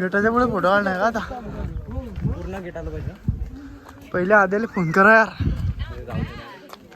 गेटाच्या पुढे फोटो काढणार का आता? पूर्ण गेट आलं पाहिजे. पहिले आद्याला फोन करा यार.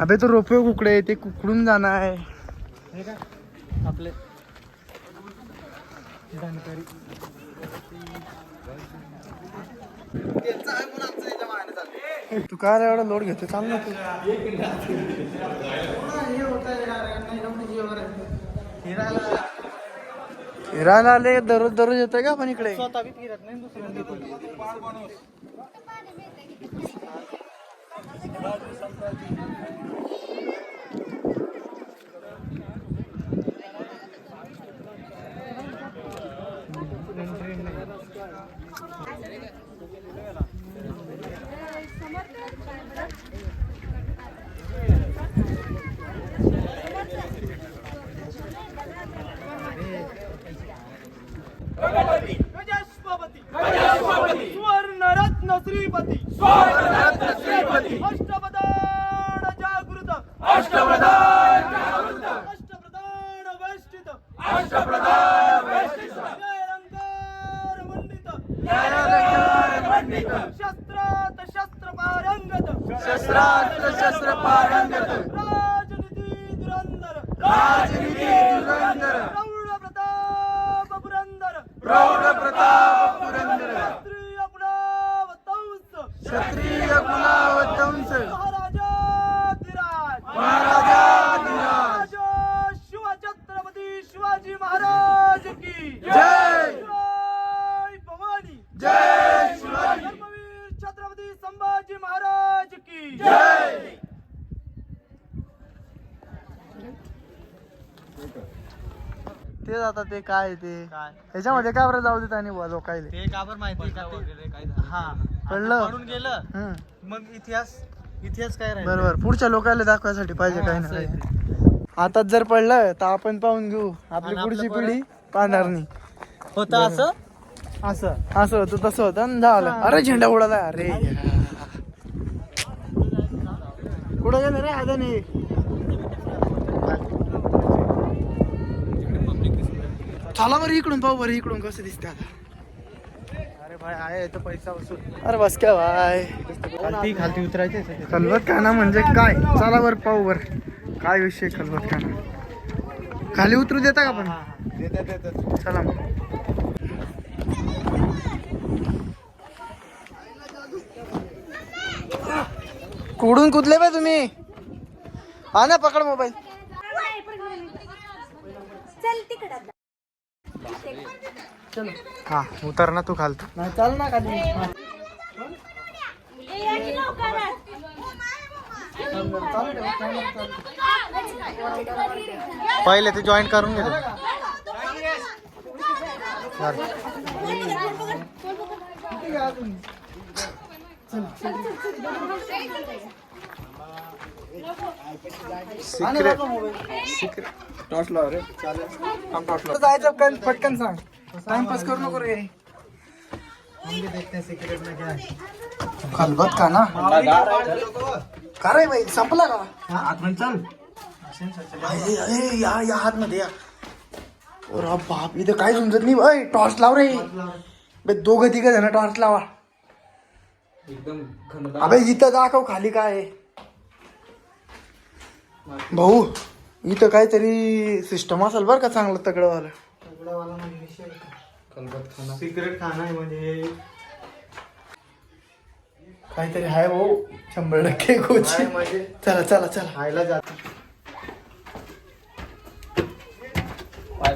अबे तो रोपवे कुकडे ते कुकडून जाणार आहे. आपले तू काय रे एवढा लोड घेतो चाल ना तू. फिरायला फिरायला आले दररोज दररोज येतोय का पण इकडे? स्वतः बी फिरत नाही दुसऱ्यांदा सुवर्णरत्न शस्त्रात शस्त्र पारंगत. शस्त्रात शस्त्र पारंगत. राजनीती दुरंदर राजनीती धुरंधर. प्रौढ प्रताप पुरंदर. प्रौढ प्रताप पुरंदर. क्षत्रिय गुणावतंस क्षत्रिय कुलावतंस महाराजाधिराज महाराजाधिराज राजा शिवछत्रपती शिवाजी महाराज की जय! जय भवानी जय शिवाजी धर्मवीर छत्रपती संभाजी महाराज की जय तेच आता ते काय ते? काय? ह्याच्यामध्ये काय बरं जाऊ देत आणि बुवा लोकायले? ते का बरं माहिती का? ते हा. कळलं? आता पडून गेलं हम्म मग इतिहास इतिहास काय राहील? बरोबर. पुढच्या लोकांना दाखवायसाठी पाहिजे काही असं ना काही आताच जर पडलं तर आपण पाहून घेऊ. आपली आणि पुढची पिढी पाहणार नाही. होतं असं? असं. असं होतं तसं होतं. आणि झालं. अरे झेंडा उडाला. अरे. कुठं गेलं रे? आता नाही चला बरं इकडून पाहू बरं इकडून कसं दिसतं आता. अरे भाई आहे पैसा वसूल अरे बस काय बाय खालती खालती उतरायचे खलबत खाना म्हणजे काय? चला बरं पाहू बरं. काय विषय खलबत खाना खाली उतरू देता का पण देतात चला मग. कुडून कुदले बाय तुम्ही? हा ना पकड मोबाईल. चल हा उतर ना तू खालतो. नाही चाल ना खाली. पहिले ते जॉईन करून घेतो जायचं पण पटकन सांग. टाइमपास करू नको रे. सिक्रेट में क्या है खलबत का ना का रे बाई? संपला का? आतमध्ये चल. अरे, अरे, या या हात मध्ये या अरे बाप इथं काय समजत नाही अय टॉर्च लाव रे बे दोघं तिघ जण टॉर्च लावा अबे इथं दाखव खाली काय आहे. भाऊ इथं काहीतरी सिस्टम असेल बरं का चांगलं तगडवालं. सिक्रेट खाना आहे म्हणजे काहीतरी आहे भाऊ शंभर टक्के कोची म्हणजे? चला चला चला. खायला जात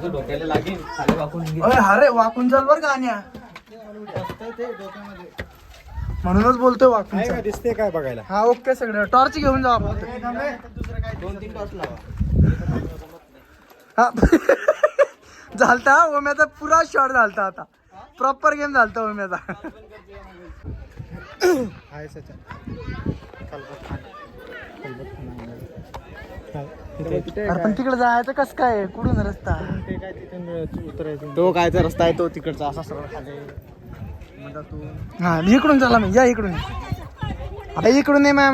डोक्याला लागेल खाली वाकून अरे वाकून चाल बरं का अन्या म्हणूनच बोलतोय वाकून. दिसते काय बघायला? हा ओके सगळं. टॉर्च घेऊन जा. आपण दोन तीन टॉस लावा. हा. झालता ओम्याचा पुरा शॉट झालता आता. प्रॉपर गेम झालता ओम्याचा. अरे पण तिकडे जायचं कस काय? कुठून रस्ता? ते काय तिथून उतरायचं. तो कायचा रस्ता आहे तो तिकडचा असा सरळ खाली. हाँ, हा इकडून चला मग या इकडून आता इकडून ये माया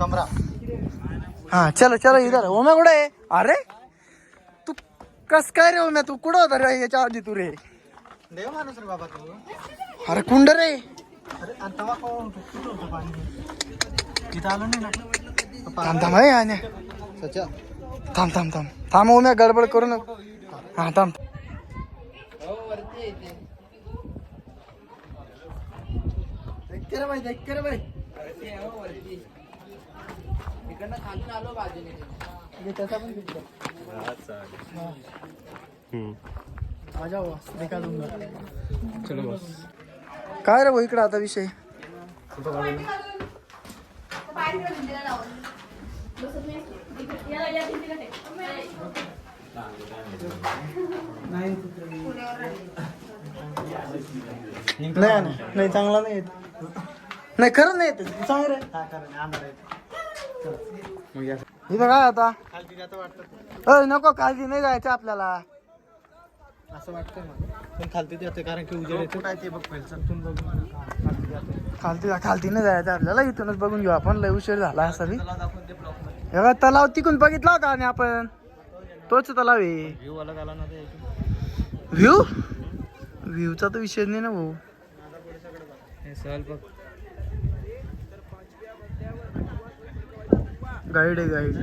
कमरा। हाँ चलो चलो इधर। ओम्या कुठे अरे तू कस कह रहे हो मैं? तू कुछ होता तू रे। देव माणूस रे बाबा तू. अरे कुंड रे. अरे आणि तेव्हा कोण कुठं होतं पाणी? इथं आलं नाही ना. थांब थांब आहे सच्या. थांब थांब थांब. थांब ओम्या गडबड करू नको. हा थांब. भाई देखते माझ्या देखा काय रे भाऊ इकडे आता विषय? नाही नाही नाही चांगला नाही येत. नाही खरं नाही येत. आहे इथं काय आता? नको काळजी नाही जायचं आपल्याला. असं वाटतंय मला. पण खालती जाते कारण की उजेड येतो. काय ते बघ पहिलं. चलतून बघून खालती जाते. खालती खालती नाही जायचं आपल्याला इथूनच बघून घेऊ आपण. लय उशीर झाला असा बी. त्याला दाखवून ते ब्लॉकमध्ये. हे बघ, तलाव तिकून बघितला होता आणि आपण. तोच तलाव आहे. व्ह्यू अलग आला ना ते व्ह्यू व्ह्यूचा तर विषय नाही ना भाऊ. हे सहल बघ. गाईड आहे गाईड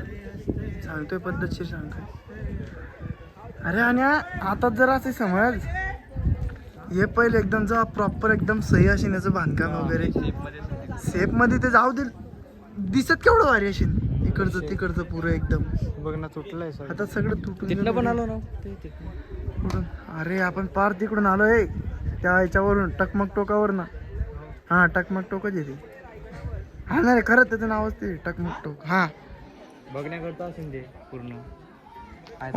सांगतोय पद्धतशीर सांगतोय. अरे आणि आता जर असे समज हे पहिले एकदम जेव्हा प्रॉपर एकदम सही असेल याचं बांधकाम वगैरे. सेफमध्ये ते जाऊ दे दिसत केवढं भारी असेल. इकडचं तिकडचं पुरं एकदम. बघ ना तुटलंय आता सगळं तुटून पण. आलो ना. ते. कुठून अरे आपण पार तिकडून आलोय. त्या ह्याच्यावरून टकमक टोकावर ना हा टकमक टोकच येते हा नाही रे, खरंच त्याचं नावच ते टकमक टोक. हा. बघण्याकरता असेल ते पूर्ण.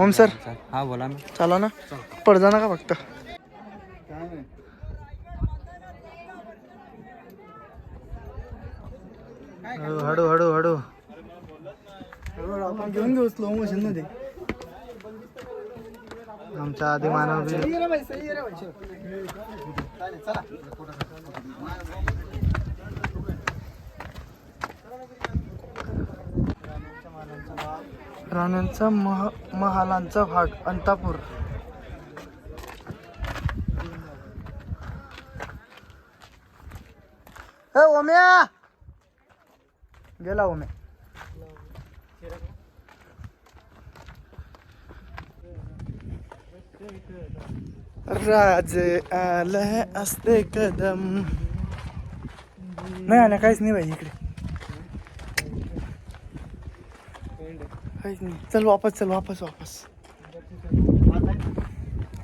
ओम सर. हा बोला ना. चला ना. पड जा ना का फक्त. हळू हळू हळू. आपण घेऊन घेऊ स्लो मोशनमध्ये आमचा आधी मानव बी- राण्यांचा मह महालांचा भाग अंतापूर. ए ओम्या! गेला ओम्या. राज आला असते कदम. नाही आल्या काहीच नाही भाई इकडे. काहीच नाही चल वापस चल वापस वापस.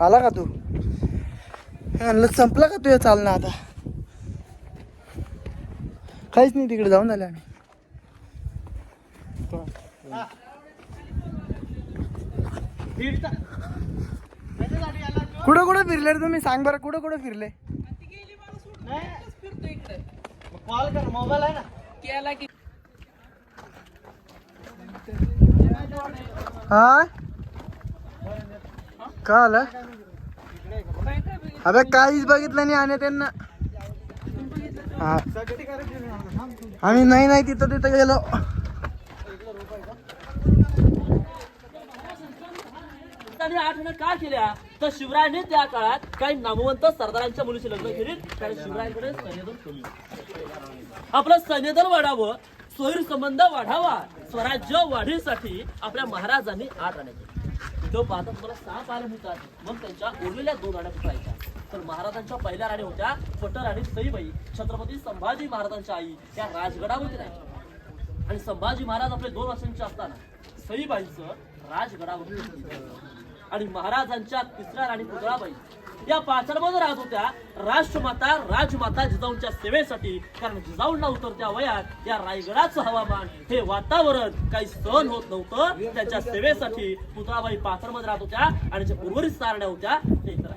आला का तू? आणलं संपला का तुझ्या चालणं आता? काहीच नाही तिकडे जाऊन आले आम्ही. कुठं कुठं फिरले रे तुम्ही? सांग बरं कुठं कुठं फिरले? कॉल कर मोबाईल आहे ना. हा? का आलं अबे काहीच बघितलं नाही आणि त्यांना. हा. आम्ही नाही नाही तिथं तिथं गेलो. त्यांनी आठवण का केल्या? तर शिवरायाने त्या काळात काही नामवंत सरदारांच्या मुलीचे लग्न केले कारण शिवरायांकडे सैन्यदल कमी आपलं सैन्यदल वाढावं सोयीर संबंध वाढावा. स्वराज्य वाढीसाठी आपल्या महाराजांनी आठ राण्या केल्या तो पाहता तुम्हाला सहा पाहिल्या मिळतात मग त्यांच्या उरलेल्या दोन राण्या पकडायच्या तर महाराजांच्या पहिल्या राणी होत्या पटर आणि सईबाई. छत्रपती संभाजी महाराजांच्या आई या राजगडावरती राहायच्या. आणि संभाजी महाराज आपले दोन वर्षांचे असताना सईबाईचं राजगडावरती आणि महाराजांच्या तिसऱ्या राणी पुतळाबाई या पाचडमध्ये राहत होत्या राष्ट्रमाता राजमाता जिजाऊंच्या सेवेसाठी. कारण जिजाऊंना उतरत्या वयात या रायगडाचं हवामान हे वातावरण काही सहन होत नव्हतं. त्यांच्या सेवेसाठी पुतळाबाई पाचडमध्ये राहत होत्या आणि जे उर्वरित सारण्या होत्या ते इतर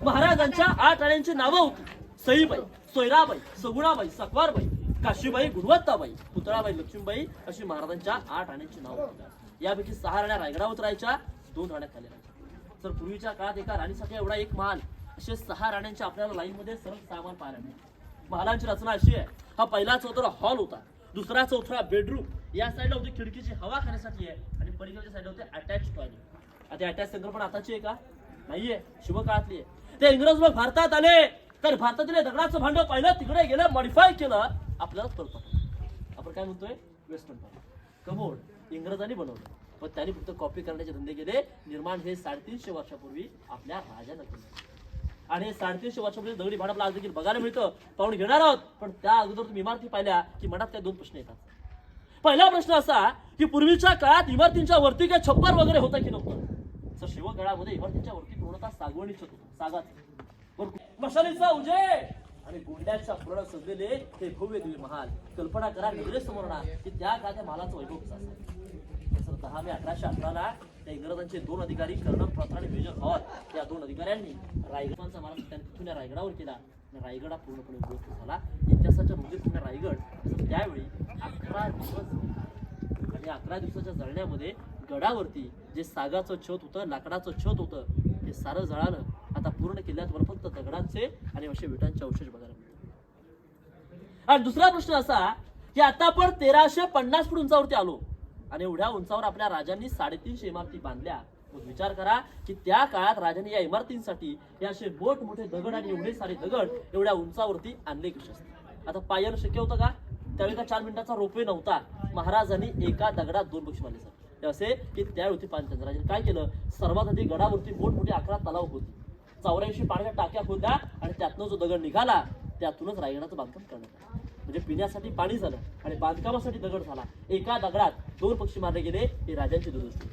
महाराजांच्या आठ राण्यांची नावं होती. सईबाई सोयराबाई सगुणाबाई सकवारबाई काशीबाई गुणवत्ताबाई पुतळाबाई लक्ष्मीबाई अशी महाराजांच्या आठ राण्यांची नावं होती. यापैकी सहा राण्या रायगडावर राहायच्या दोन राण्या खाली तर पूर्वीच्या काळात एका राणीसाठी एवढा एक महाल असे सहा राण्यांच्या आपल्याला लाईन मध्ये सरळ सामान पाहायला मिळेल महालांची रचना अशी आहे हा पहिला चौथरा हॉल होता. दुसरा चौथरा बेडरूम या साईडला होती खिडकीची हवा खाण्यासाठी आहे आणि पलीकडच्या साईडला होते अटॅच टॉयलेट आता अटॅच संकल्पना आताची आहे का? नाहीये शिवकाळातली आहे. ते इंग्रज लोक भारतात आले. तर भारतातील दगडाचं भांड पाहिलं तिकडे गेलं मॉडिफाय केलं आपल्याला करतो आपण काय म्हणतोय? वेस्टर्न कमोड इंग्रजांनी बनवलं. पण त्यांनी फक्त कॉपी करण्याचे धंदे केले. निर्माण हे साडेतीनशे वर्षापूर्वी आपल्या राजानं केले. आणि हे साडेतीनशे वर्षापूर्वी दगडी भांड आज देखील बघायला मिळतं. पाहून घेणार आहोत. पण त्या अगोदर तुम्ही इमारती पाहिल्या की मनात काय दोन प्रश्न येतात. पहिला प्रश्न असा की पूर्वीच्या काळात इमारतींच्या वरती काय छप्पर वगैरे होता की नव्हतं? तर शिवकाळामध्ये इमारतींच्या वरती पूर्णतः सागवणीच होतो. सागाच. मशालीचा उजेड आणि गोंड्याच्या पूर्ण सजलेले हे भव्य दिव्य महाल. कल्पना करा नजरे समोर ना की त्या काळात त्या वैभव कसं सर दहा मे अठराशे अठराला त्या इंग्रजांचे दोन अधिकारी कर्नल प्रथा आणि मेजर हॉल या दोन अधिकाऱ्यांनी रायगडांचा मारा त्यांनी तिथून या रायगडावर केला. आणि रायगड हा पूर्णपणे उद्ध्वस्त झाला. इतिहासाच्या म्हणजे नोंदीत पुण्या रायगड. त्यावेळी अकरा दिवस आणि अकरा दिवसाच्या जळण्यामध्ये गडावरती जे सागाचं छत होतं लाकडाचं छत होतं हे सारं जळालं. आता पूर्ण किल्ल्यावर फक्त दगडांचे आणि असे विटांचे अवशेष बघायला मिळतात. आणि दुसरा प्रश्न असा की आता आपण तेराशे पन्नास फूट उंचावरती आलो. आणि एवढ्या उंचावर आपल्या राजांनी साडेतीनशे इमारती बांधल्या. मग विचार करा की त्या काळात राजाने या इमारतींसाठी हे असे मोठमोठे दगड आणि एवढे सारे दगड एवढ्या उंचावरती आणले कसे असते आता पायन शक्य होतं का? त्यावेळी का चार मिनिटाचा रोपवे नव्हता. महाराजांनी एका दगडात दोन पक्षी मानले सर. असे की त्यावेळी होती काय केलं? सर्वात आधी गडावरती मोठमोठे अकरा तलाव होती चौऱ्याऐंशी पाण्याच्या टाक्या खोदल्या आणि त्यातनं जो दगड निघाला त्यातूनच रायगडाचं बांधकाम करण्यात आलं. म्हणजे पिण्यासाठी पाणी झालं आणि बांधकामासाठी दगड झाला. एका दगडात दोन पक्षी मारले गेले ही राजांची दुरुस्ती.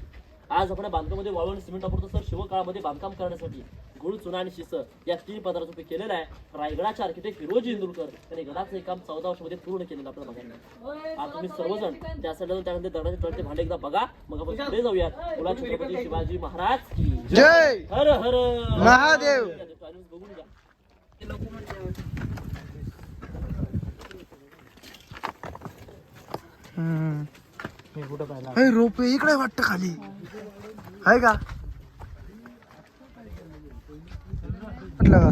आज आपण या बांधकामामध्ये वाळू आणि सिमेंट वापरतो सर शिवकाळामध्ये बांधकाम करण्यासाठी गुळ चुना आणि शिस या तीन पदार्थ उपयोग केलेला आहे. रायगडाचे आर्किटेक्ट फिरोजी इंदुरकर त्यांनी गडाचं एक काम चौदा वर्षामध्ये पूर्ण केलेलं आपल्याला बघायला. आज तुम्ही सर्वजण त्या साईडला त्यानंतर दगडाचे टळते भांडे एकदा बघा. मग आपण पुढे जाऊयात. बोला छत्रपती शिवाजी महाराज की जय. हर हर. महादेव. बघून घ्या. अरे रोपे इकडे वाटतं खाली. आहे का? म्हटलं का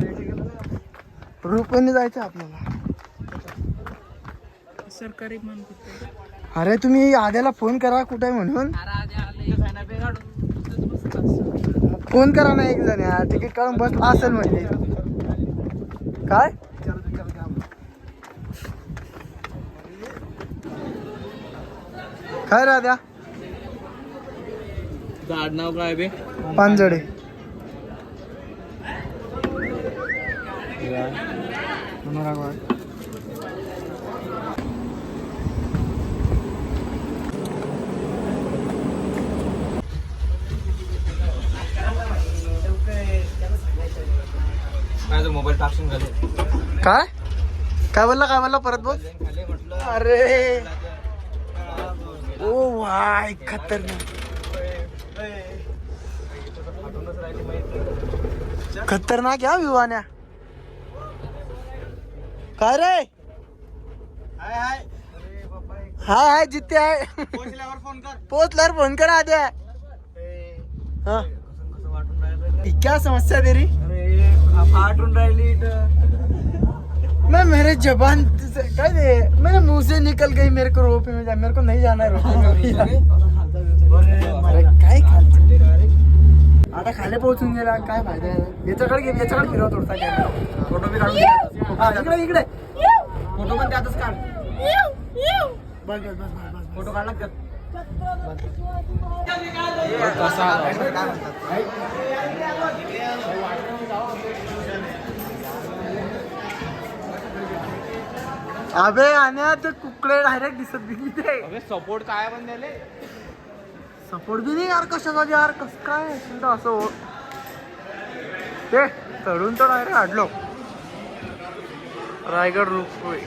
रोपेने जायचं आपल्याला. सरकारी अरे तुम्ही आद्याला फोन करा कुठे म्हणून? फोन करा ना एक जण यार तिकीट काढून बस असेल म्हणजे. काय? काय राध्या आडनाव काय बे? पांजडे मोबाईल टाकून काय? काय बोलला? काय बोलला? परत बोल. अरे. ओ वाय खतरनाक. खतरनाक या विवान्या काय रे? हाय हाय. हाय हाय जिथे आहे. पोहोचल्यावर फोन कर. पोचल्यावर फोन करा आद्या. हा. क्या समस्या तेरी. अरे फाटून राहिली मैं मेरे जबान से क्या दे मेरे मुँह से निकल गई मेरे को रोपे में जा मेरे को नहीं जाना है रोपे में। अरे काय खालचं आता खाली पोहोचून गेला काय फ़ायदा आहे याच्याकडे घे याच्याकडे फिरव थोडसा कॅमेरा फ़ोटो बी काढून हा इकडे इकडे। फ़ोटो पण त्यातच काढ बस बस बस बस बस। फ़ोटो काढला का कसा काय म्हणतात अबे आणि ते कुकडे डायरेक्ट दिसत बी नाही ते. अबे सपोर्ट काय पण दिले सपोर्ट बी नाही यार कशाचा यार? कस काय तुमचं असं हो. ते चढून तर डायरेक्ट हाडलो रायगड रोपवे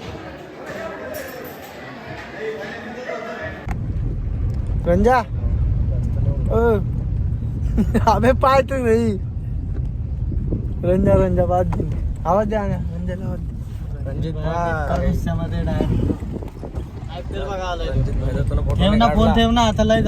रंजा अबे पाय तो नाही रंजा रंजा बाद दे. आवाज द्या रंजाला आवाज रणजित भुयामध्ये डायरेक्ट बघा आलोय. ठेव ना फोन ठेव ना आता लय